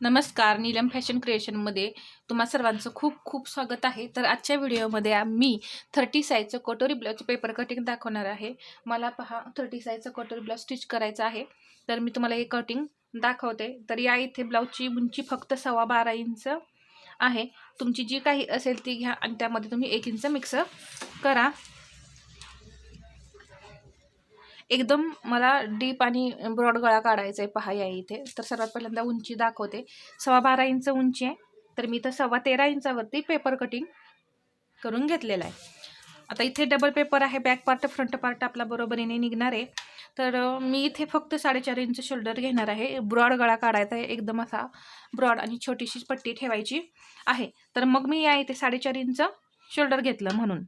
नमस्कार नीलम फॅशन क्रिएशनमध्ये तुम्हा सर्वांचं खूप खूप स्वागत आहे. तर आजच्या व्हिडिओमध्ये मी थर्टी साईजचं कटोरी ब्लाउज पेपर कटिंग दाखवणार आहे. मला पहा थर्टी साईजचं कटोरी ब्लाउज स्टिच करायचं आहे. तर मी तुम्हाला हे कटिंग दाखवते. तर या इथे ब्लाऊजची उंची फक्त सव्वा बारा इंच आहे. तुमची जी काही असेल ती घ्या आणि त्यामध्ये तुम्ही एक इंच मिक्स करा. एकदम मला डीप आणि ब्रॉड गळा काढायचा आहे. पहा या इथे. तर सर्वात पहिल्यांदा उंची दाखवते. सव्वा बारा इंच उंची आहे. तर मी इथं सव्वा तेरा इंचावरती पेपर कटिंग करून घेतलेला आहे. आता इथे डबल पेपर आहे. बॅक पार्ट फ्रंट पार्ट आपला बरोबरीने निघणार आहे. तर मी इथे फक्त साडेचार इंच शोल्डर घेणार आहे. ब्रॉड गळा काढायचा आहे. एकदम असा ब्रॉड आणि छोटीशी पट्टी ठेवायची आहे. तर मग मी या इथे साडेचार इंच शोल्डर घेतलं म्हणून.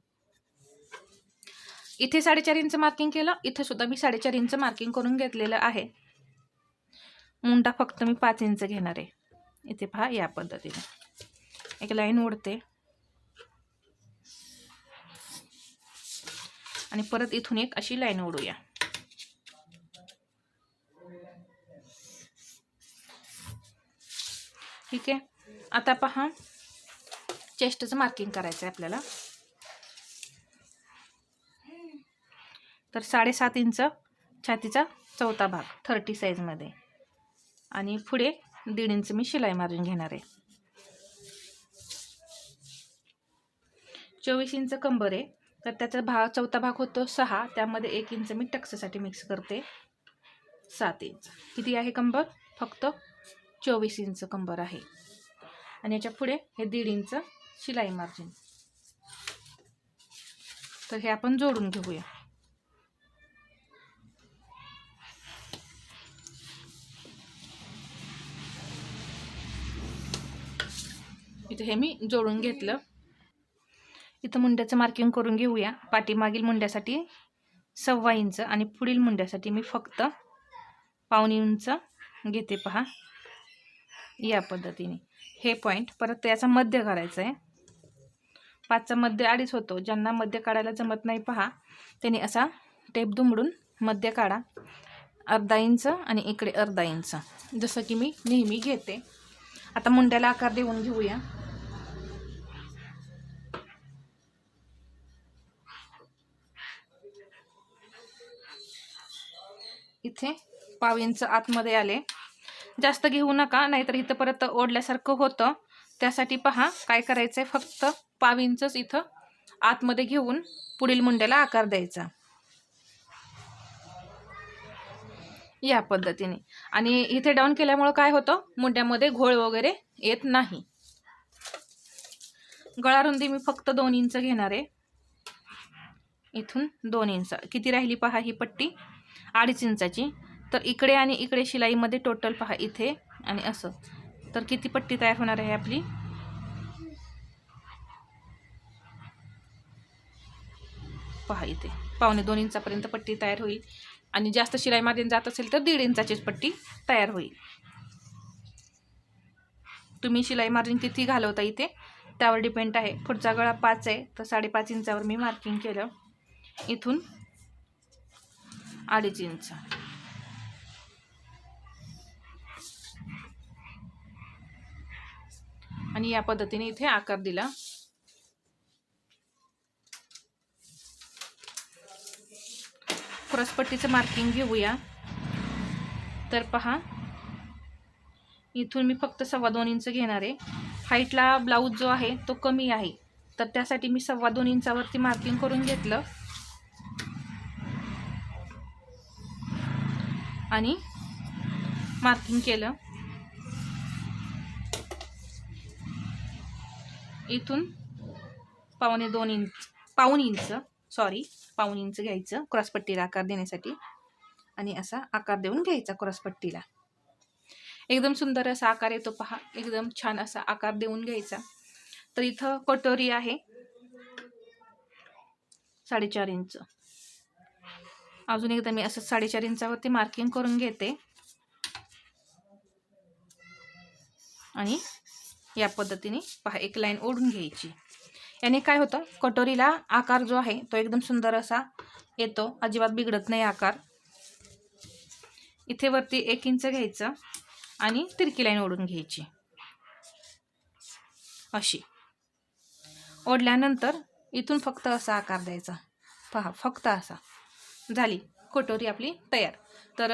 इथे साडेचार इंच मार्किंग केलं. इथं सुद्धा मी साडेचार इंच मार्किंग करून घेतलेलं आहे. मुंडा फक्त मी पाच इंच घेणार आहे. इथे पहा या पद्धतीने. एक लाईन ओढते आणि परत इथून एक अशी लाईन ओढूया ठीक आहे? आता पहा. चेस्टचं मार्किंग करायचं आहे आपल्याला. तर साडेसात इंच छातीचा चौथा भाग थर्टी साईजमध्ये आणि पुढे दीड इंच मी शिलाई मारून घेणार आहे. चोवीस इंच कंबर आहे. तर त्याचा भाग चौथा भाग होतो सहा त्यामध्ये एक इंच मी टक्ससाठी मिक्स करते. सात इंच. किती आहे कंबर? फक्त चोवीस इंच कंबर आहे. आणि याच्यापुढे हे दीड इंच शिलाई मार्जिन तर हे आपण जोडून घेऊया. इथे हे मी जोडून घेतलं. इथं मुंड्याचं मार्किंग करून घेऊया. पाठीमागील मुंड्यासाठी सव्वा इंच आणि पुढील मुंड्यासाठी मी फक्त पावणे इंच घेते पहा. या पद्धतीने. हे पॉईंट परत त्याचा मध्य करायचं आहे. पाचचा मध्य अडीच होतो. ज्यांना मध्य काढायला जमत नाही पहा. त्यांनी असा टेप दुमडून मध्य काढा. अर्धा इंच आणि इकडे अर्धा इंच. जसं की मी नेहमी घेते. आता मुंड्याला आकार देऊन घेऊया. इथे पाव इंच आतमध्ये आले. जास्त घेऊ नका नाहीतर इथं परत ओढल्यासारखं होतं. त्यासाठी पहा काय करायचं आहे फक्त पाव इंचच इथं आतमध्ये घेऊन पुढील मुंड्याला आकार द्यायचा. या पद्धतीने. आणि इथे डाऊन केल्यामुळं काय होतं? मुंड्यामध्ये घोळ वगैरे येत नाही. गळा रुंदी मी फक्त दोन इंच घेणार आहे. इथून दोन इंच. किती राहिली पहा ही पट्टी? अडीच इंचाची. तर इकडे आणि इकडे शिलाईमध्ये टोटल पहा इथे आणि असं. तर किती पट्टी तयार होणार आहे आपली? पहा इथे. पावणे दोन इंचापर्यंत पट्टी तयार होईल. आणि जास्त शिलाई मार्जिन जात असेल तर दीड इंचाचीच पट्टी तयार होईल. तुम्ही शिलाई मार्जिन किती घालवता इथे? त्यावर डिपेंड आहे. पुढचा गळा पाच आहे. तर साडेपाच इंचावर मी मार्किंग केलं. इथून अडीच इंच आणि या पद्धतीने इथे आकार दिला. क्रॉसपट्टीचं मार्किंग घेऊया. तर पहा. इथून मी फक्त सव्वा दोन इंच घेणार आहे. हाईटला ब्लाऊज जो आहे तो कमी आहे. तर त्यासाठी मी सव्वा दोन इंचावरती मार्किंग करून घेतलं. आणि मार्किंग केलं. इथून पावणे दोन इंच पाऊन इंच सॉरी पाऊन इंच घ्यायचं क्रॉसपट्टीला आकार देण्यासाठी. आणि असा आकार देऊन घ्यायचा क्रॉसपट्टीला एकदम सुंदर असा आकार येतो पहा. एकदम छान असा आकार देऊन घ्यायचा. तर इथं कटोरी आहे. साडेचार इंच. अजून एकदा मी असं साडेचार इंचावरती मार्किंग करून घेते. आणि या पद्धतीने पहा एक लाईन ओढून घ्यायची. याने काय होतं कटोरीला आकार जो आहे तो एकदम सुंदर असा येतो. अजिबात बिघडत नाही आकार. इथे वरती एक इंच घ्यायचं आणि तिरकी लाईन ओढून घ्यायची. अशी. ओढल्यानंतर इथून फक्त असा आकार द्यायचा. पहा फक्त असा. झाली. कटोरी आपली तयार. तर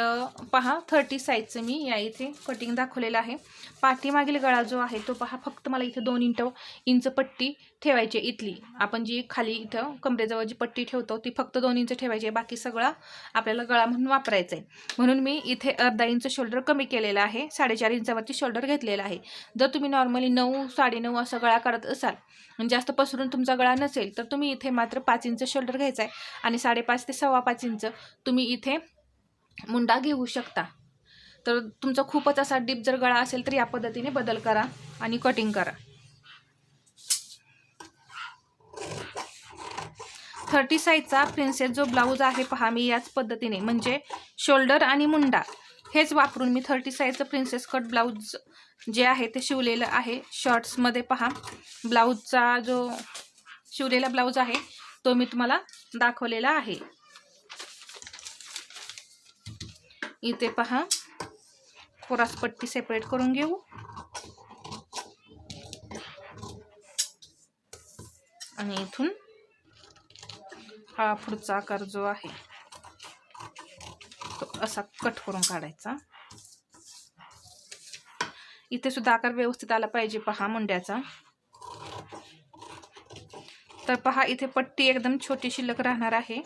पहा थर्टी साईजचं मी या इथे कटिंग दाखवलेलं आहे. पाठीमागील गळा जो आहे तो पहा फक्त मला इथे दोन इंट इंच पट्टी ठेवायची आहे इथली. आपण जी खाली इथं कमरेजवळ जी पट्टी ठेवतो ती फक्त दोन इंच ठेवायची आहे. बाकी सगळा आपल्याला गळा म्हणून वापरायचा आहे म्हणून मी इथे अर्धा इंच शोल्डर कमी केलेला आहे. साडेचार इंचावरती शोल्डर घेतलेला आहे. जर तुम्ही नॉर्मली नऊ साडेनऊ असा गळा करत असाल जास्त पसरून तुमचा गळा नसेल तर तुम्ही इथे मात्र पाच इंच शोल्डर घ्यायचा आहे आणि साडेपाच ते सव्वा पाच इंच तुम्ही इथे मुंडा घेऊ शकता. तर तुमचा खूपच असा डीप जर गळा असेल तर या पद्धतीने बदल करा आणि कटिंग करा. थर्टी साईजचा प्रिन्सेस जो ब्लाऊज आहे पहा मी याच पद्धतीने. म्हणजे शोल्डर आणि मुंडा हेच वापरून मी थर्टी साईजचं प्रिन्सेस कट ब्लाऊज जे आहे ते शिवलेलं आहे. शॉर्ट्समध्ये पहा ब्लाऊजचा जो शिवलेला ब्लाऊज आहे तो मी तुम्हाला दाखवलेला आहे. इथे पहा खोरास पट्टी सेपरेट करून घेऊ आणि इथून हा पुढचा आकार जो आहे तो असा कट करून काढायचा इथे सुद्धा आकार व्यवस्थित आला पाहिजे पहा मुंड्याचा तर पहा इथे पट्टी एकदम छोटी शिल्लक राहणार आहे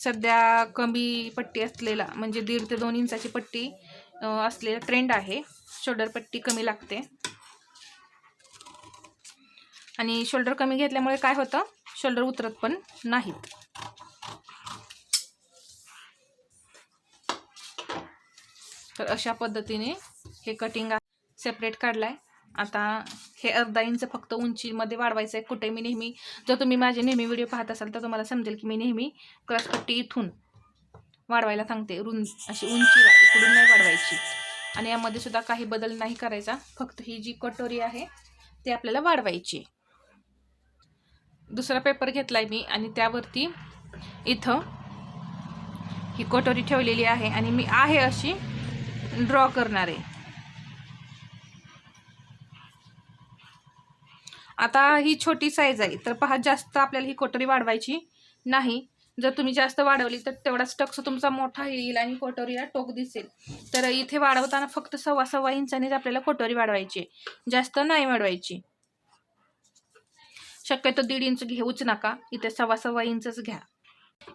सध्या कमी पट्टी असलेला म्हणजे दीड ते दोन इंचाची पट्टी असलेला ट्रेंड आहे. शोल्डर पट्टी कमी लागते. आणि शोल्डर कमी घेतल्यामुळे काय होतं? शोल्डर उतरत पण नाहीत. तर अशा पद्धतीने हे कटिंग सेपरेट काढलाय. आता हे अर्धा इंच फक्त उंचीमध्ये वाढवायचं आहे. कुठे मी नेहमी जर तुम्ही माझे नेहमी व्हिडिओ पाहत असाल तर तुम्हाला समजेल की मी नेहमी क्रॉसपट्टी इथून वाढवायला सांगते. रुंद अशी उंची इकडून नाही वाढवायची. आणि यामध्ये सुद्धा काही बदल नाही करायचा. फक्त ही जी कटोरी आहे ती आपल्याला वाढवायची दुसरा पेपर घेतलाय मी आणि त्यावरती इथं ही कटोरी ठेवलेली आहे आणि मी आहे अशी ड्रॉ करणार. आहे आता ही छोटी साईज आहे. तर पहा जास्त आपल्याला ही कोटरी वाढवायची नाही. जर तुम्ही जास्त वाढवली तर तेवढाच टक्स तुमचा मोठा येईल आणि कोटोरीला टोक दिसेल. तर इथे वाढवताना फक्त सव्वा सव्वा इंचानेच आपल्याला कोटोरी वाढवायची. जास्त नाही वाढवायची. शक्यतो दीड इंच घेऊच नका. इथे सव्वा सव्वा इंचच घ्या.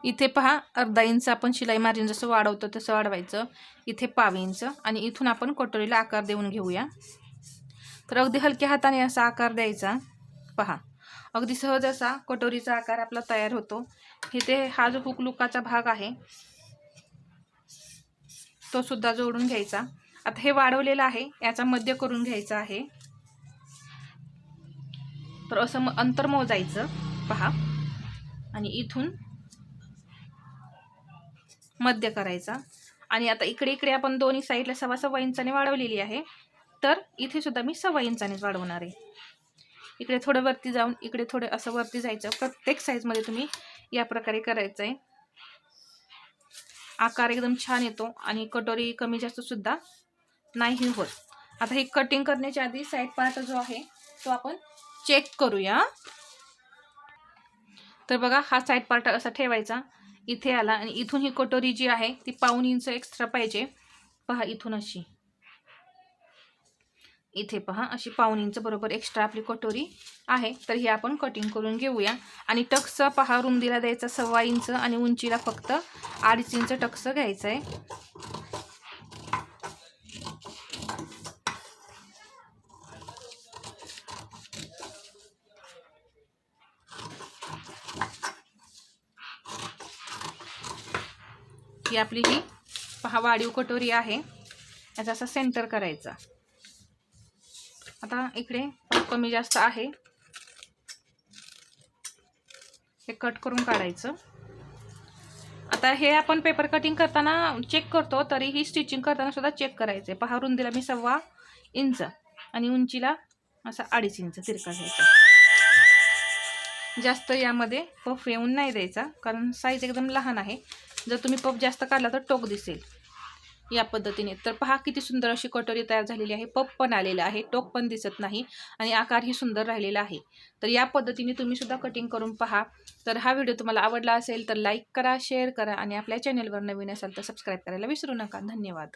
इथे पहा अर्धा इंच आपण शिलाई मार्जिन जसं वाढवतो तसं वाढवायचं. इथे पाव इंच आणि इथून आपण कोटोरीला आकार देऊन घेऊया. तर अगदी हलक्या हाताने असा आकार द्यायचा. पहा. अगदी सहज असा कटोरीचा आकार आपला तयार होतो. इथे हा जो हुकलुकाचा भाग आहे तो सुद्धा जोडून घ्यायचा. आता हे वाढवलेलं आहे याचा मध्य करून घ्यायचा आहे. तर असं म अंतर मोजायचं पहा. आणि इथून मध्य करायचा. आणि आता इकडे इकडे आपण दोन्ही साईडला सव्वा सव्वा इंचाने वाढवलेली आहे. तर इथे सुद्धा मी सव्वा इंचानेच वाढवणार आहे. इकडे थोडं वरती जाऊन इकडे थोडं असं वरती जायचं. प्रत्येक साईजमध्ये तुम्ही या प्रकारे करायचं आहे आकार एकदम छान येतो आणि कटोरी कमी जास्त सुद्धा नाही होत. आता हे कटिंग करण्याच्या आधी साईड पार्ट जो आहे तो आपण चेक करूया. तर बघा हा साईड पार्ट असा ठेवायचा. इथे आला आणि इथून ही कटोरी जी आहे ती पाऊन इंच एक्स्ट्रा पाहिजे. पहा इथून अशी. इथे पहा अशी पाऊन इंच बरोबर एक्स्ट्रा आपली कटोरी आहे. तर ही आपण कटिंग करून घेऊया. आणि टक्स पहा रुंदीला द्यायचा सव्वा इंच आणि उंचीला फक्त अडीच इंच टक्स घ्यायचं आहे ही आपली ही पहा वाढीव कटोरी आहे. याचा असा सेंटर करायचा. आता इकडे कमी जास्त आहे. हे कट करून काढायचं. आता हे आपण पेपर कटिंग करताना चेक करतो तरीही स्टिचिंग करताना सुद्धा चेक करायचं आहे पहा रुंदीला मी सव्वा इंच आणि उंचीला असा अडीच इंच तिरका घ्यायचा. जास्त यामध्ये पफ येऊन नाही द्यायचा कारण साईज एकदम लहान आहे. जर तुम्ही पफ जास्त काढला तर टोक दिसेल. या पद्धतीने. तर पहा किती सुंदर अशी कटोरी तयार झालेली आहे. पप पण आलेलं आहे. टोक पण दिसत नाही आणि आकारही सुंदर राहिलेला आहे. तर या पद्धतीने तुम्ही सुद्धा कटिंग करून पहा. तर हा व्हिडिओ तुम्हाला आवडला असेल तर लाईक करा शेअर करा आणि आपल्या चॅनलवर नवीन असाल तर सबस्क्राईब करायला विसरू नका. धन्यवाद.